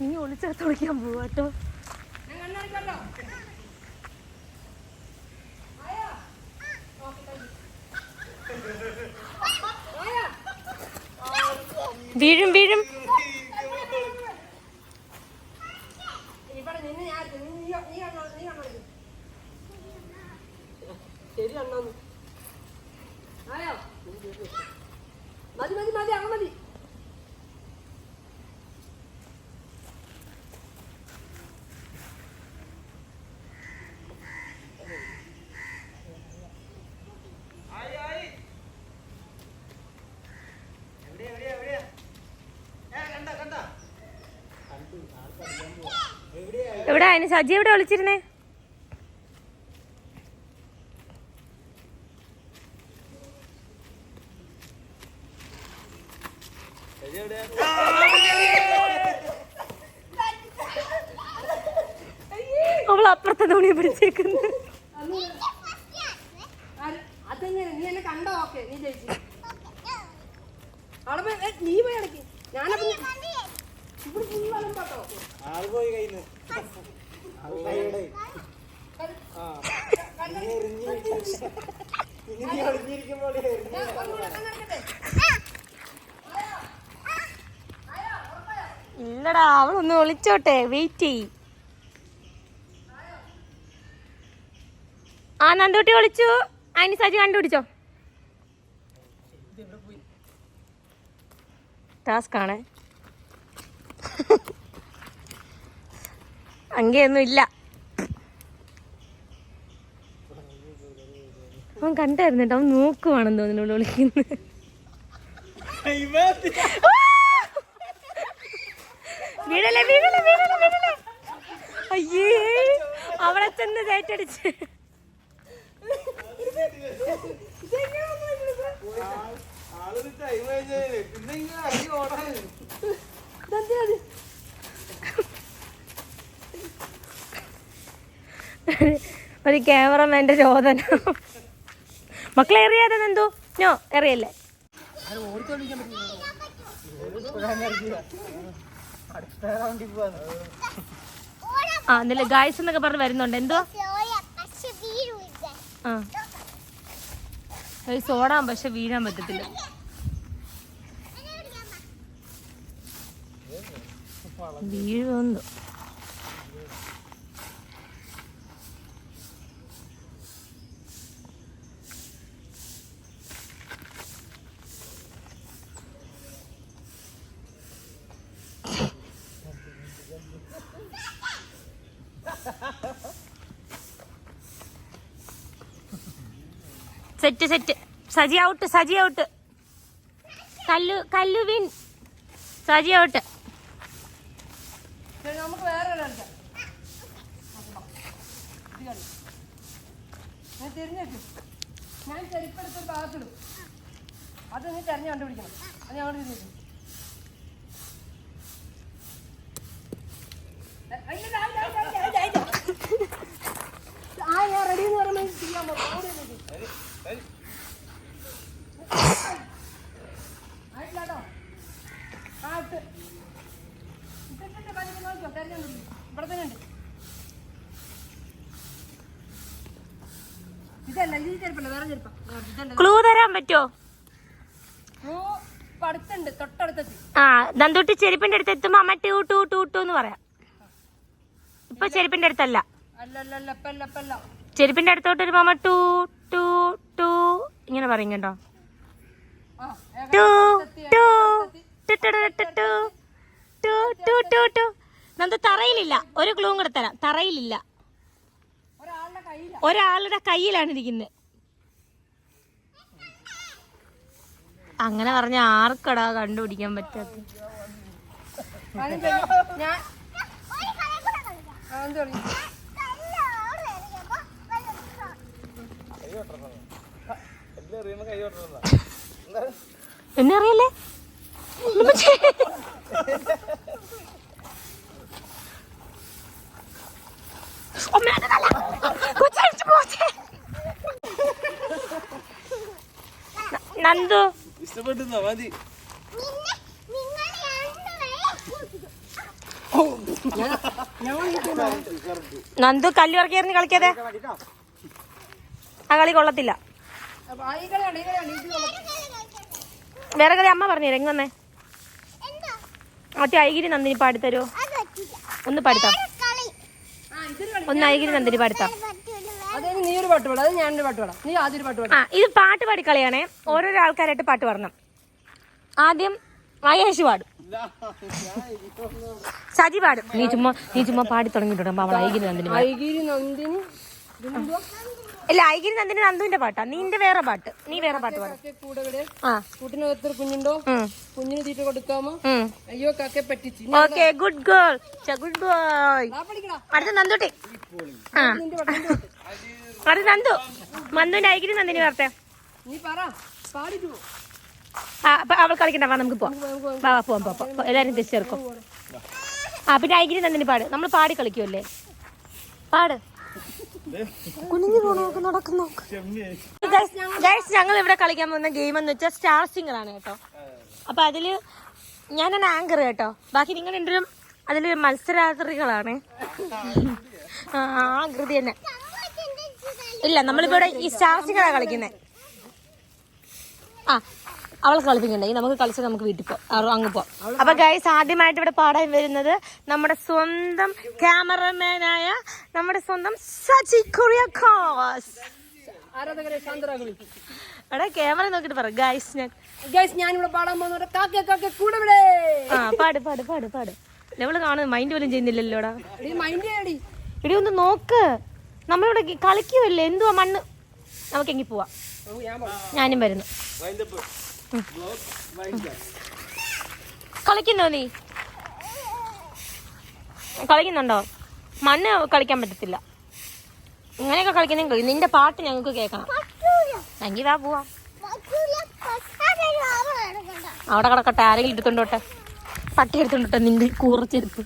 നീ ഒളിച്ചെടുത്ത് വിളിക്കാൻ പോവാട്ടോ വീഴും വീഴും. ശരി അണ്ണാന്ന് ആയോ? മതി മതി മതി അങ്ങ് മതി. എവിടെ അതിന് സജി എവിടെ വിളിച്ചിരുന്നേ? അവൾ അപ്പുറത്തെ തുണി പിടിച്ചേക്കുന്നു അതെങ്ങനെ? നീ എന്നെ കണ്ടോ? ഓക്കെ നീ ജയിച്ചു. അവിടെ നീ പോയി ഇടയ്ക്ക് ഞാനപ്പോ ഇവിടെ ഫുൾ വളം പാട്ടോ ആൾ പോയി കഴിഞ്ഞു ഇല്ലടാ അവളൊന്ന് ഒളിച്ചോട്ടെ വെയിറ്റ് ചെയ് ആ നന്ദൂട്ടി ഒളിച്ചു അതിന് സജി കണ്ടുപിടിച്ചോ? ടാസ്ക് ആണ്. അങ്ങനെയൊന്നും ഇല്ല അവൻ കണ്ടായിരുന്നു കേട്ടോ അവൻ നോക്കുവാണെന്ന് തോന്നുന്നു വിളിക്കുന്നത്. വീഴല്ലേ വീഴല്ലേ വീഴല്ലേ വീഴല്ലേ അയ്യേ അവളെ ചെന്ന് കയറ്റടിച്ച്. ആളൊരു ടൈം കഴിഞ്ഞേ പിന്നെ ഇങ്ങനെ ഓടാനാണ് ഓടാൻ ഒരു ക്യാമറമാന്റെ ചോദന. മക്കളെ എറിയാതെ നോ എറിയല്ലേ? ആ എന്നല്ലേ ഗായ്സ് എന്നൊക്കെ പറഞ്ഞ് വരുന്നുണ്ട്. എന്തോ? ആ. ഓടാൻ പക്ഷെ വീഴാൻ പറ്റത്തില്ല. വീഴുമെന്തോ set set. Saji out Saji out Kallu Kallu win Saji out നമുക്ക് വേറെ നീ തിരിഞ്ഞേക്ക് ഞാൻ ചെരുപ്പെടുത്ത് ഭാഗത്തിടും അത് നീ തെരഞ്ഞു കണ്ടുപിടിക്കണം. അത് ഞങ്ങൾ തിരിഞ്ഞേക്കും ആ ഞാൻ റെഡി എന്ന് പറയുമ്പോൾ ചെയ്യാൻ പോകും ആയിട്ടില്ലാട്ടോ ആ ഇട്ട് ഇട്ടിട്ട് കളിക്ക് നോക്കിയോ തെരഞ്ഞു ഇവിടെ തന്നെ ഉണ്ട് ഇതല്ല ഇത് ഈ ചെരുപ്പല്ല വേറെ ചെരുപ്പാ ആ, ഇതല്ല ക്ലൂ തരാൻ പറ്റോ ആ ദന്തുട്ടി ചെരുപ്പിന്റെ അടുത്ത് എത്തുമ്പോ അമ്മ ടൂ ടൂ ടൂ ടൂ എന്ന് പറയാം ഇപ്പൊ ചെരുപ്പിന്റെ അടുത്തല്ല ചെരുപ്പിന്റെ അടുത്തോട്ട് വരുമ്പോ അമ്മ ടൂ ടൂ ടൂ ഇങ്ങനെ പറയും കേട്ടോ ആ ടൂ ഏകദേശം ടൂ അടുത്തെത്തി. ടു to to to to. To to to to. Nandu തറയിലില്ല ഒരു ക്ലൂവും കൂടെ തരാം തറയിലില്ല ഒരാളുടെ കയ്യിലാണ് ഇരിക്കുന്നത് അങ്ങനെ പറഞ്ഞ ആർക്കടാ കണ്ടുപിടിക്കാൻ പറ്റാത്ത? എന്നെ അറിയല്ലേ? എന്ത് അറിയല്ലേ നന്ദു. ഇഷ്ടപ്പെട്ടുന്നോ മതി. നന്ദു കല്ലുറക്കി കളിക്കാതെ. ആ കളി കൊള്ളത്തില്ല. വേറെ കളി അമ്മ പറഞ്ഞു തരാം എങ്ങനെ മറ്റേ ഐഗിരി നന്ദിനി പാടിത്തരോ ഒന്ന് പാടിത്താം ആ ഇതൊരു കളി. ഒന്ന് ഐഗിരി നന്ദിനി പാടിത്താം അതായത് നീ ഒരു പാട്ട് പാടാം അത് ഞാനൊരു പാട്ട് പാടാം. നീ ആദ്യം ഒരു പാട്ട് പാടാം. ആ ഇത് പാട്ട് പാടി കളിയാണേ ഓരോരോ ആൾക്കാരായിട്ട് പാട്ട് പാടണം. ആദ്യം മഹേഷ് പാടും. സജി പാടും. നീ ചുമ്മാ നീ ചുമ്മാ പാടി തുടങ്ങിയിട്ടുണ്ടോ? അവൾ ഐഗിരി നന്ദിനി പാടി. ഐഗിരി നന്ദിനി. ഇതെന്തുവാ? ഇല്ല ഐഗിരി നന്ദിനി നന്ദുവിന്റെ പാട്ടാ. നിന്റെ വേറെ പാട്ട്. നീ വേറെ പാട്ട് പാടും. കാക്കയെ കൂടെ ഇവിടെ. ആ. കൂട്ടിനകത്ത് ഒരു കുഞ്ഞുണ്ടോ? ഉം, കുഞ്ഞിന് തീറ്റ കൊടുക്കാമോ? ഉം. അയ്യോ കാക്കയെ പറ്റിച്ച്. Okay good girl. Good boy. ആ പഠിക്കടാ. അടുത്ത നന്ദുട്ടി. ആ നിന്റെ പാട്ട്. അടുത്ത നന്ദു. മന്ദുവിന്റെ ഐക്കിന് നന്ദിനി വാർത്ത. നീ പറ. പാടിട്ടു പോ. ആ അവൾ കളിക്കണ്ട. വാ നമുക്ക് പോവാം. വാ വാ പോവാം പോവാം. എല്ലാരും തിരിച്ചു ചേർക്കും ആ പിന്നെ ഐഗിരി നന്ദിനി പാട്. നമ്മൾ പാടി കളിക്കുമല്ലേ പാട്. കുനിഞ്ഞു പോണോക്ക് നടക്കുന്നു ഗൈസ് ഞങ്ങൾ ഇവിടെ കളിക്കാൻ പോകുന്ന ഗെയിം എന്ന് വെച്ചാൽ സ്റ്റാർ സിംഗർ ആണ് കേട്ടോ. അപ്പൊ അതിൽ ഞാനാണ് ആങ്കർ കേട്ടോ. ബാക്കി നിങ്ങൾ രണ്ടുപേരും അതിൽ മത്സരാർത്ഥികളാണ്. ആ ആകൃതി തന്നെ. ഇല്ല നമ്മളിപ്പോ ഇവിടെ ഈ സ്റ്റാർ സിംഗറാണ് കളിക്കുന്നത് ആ അവളെ കളിപ്പിക്കണ്ടെങ്കിൽ നമുക്ക് കളിച്ച് നമുക്ക് വീട്ടിൽ പോവാം അങ്ങ് പോവാം അപ്പൊ ഗൈസ് ആദ്യമായിട്ട് ഇവിടെ പാടാൻ വരുന്നത് നമ്മുടെ സ്വന്തം ക്യാമറമാനായ നമ്മുടെ സ്വന്തം സച്ചി കുറിയക്കോസ്. എടാ ക്യാമറ നോക്കിട്ട് പറ. ഗൈസ് ഞാൻ ഗൈസ് ഞാനിവിടെ പാടാൻ പോകുന്ന കൂടെ ഇവിടെ. ആ പാട് പാട് പാട് പാട്. നമ്മൾ കാണുന്നത് മൈൻഡ് പോലും ചെയ്യുന്നില്ലല്ലോടാ. മൈൻഡ് എടി ഒന്ന് നോക്ക്. നമ്മളിവിടെ കളിക്കുമല്ലേ എന്തുവാ മണ്ണ്? നമുക്കെങ്കിൽ പോവാം. ഞാനും വരുന്നു. കളിക്കുന്നോ നീ? കളിക്കുന്നുണ്ടോ? മണ്ണ് കളിക്കാൻ പറ്റത്തില്ല. ഇങ്ങനെയൊക്കെ കളിക്കുന്ന കളി. നിന്റെ പാട്ട് ഞങ്ങൾക്ക് കേൾക്കണം. എങ്കിൽ വാ പോവാ. അവിടെ കിടക്കട്ടെ. ആരെങ്കിലും എടുത്തോണ്ടോട്ടെ പട്ടി. എടുത്തോണ്ടോട്ടെ നിന്റെ കൂറച്ചെടുത്ത്